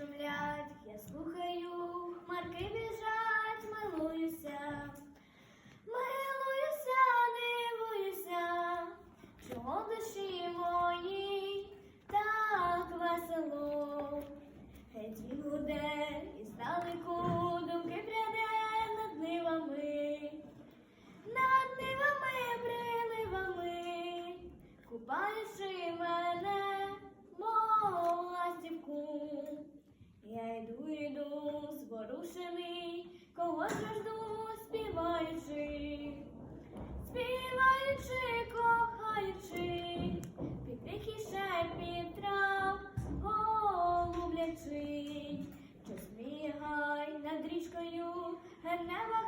шумлять, я слухаю, Я йду, зворушений, кого жду, співаючи, співаючи, кохаючи, під тихий шепіт трав голублячи, що смігай над річкою, небо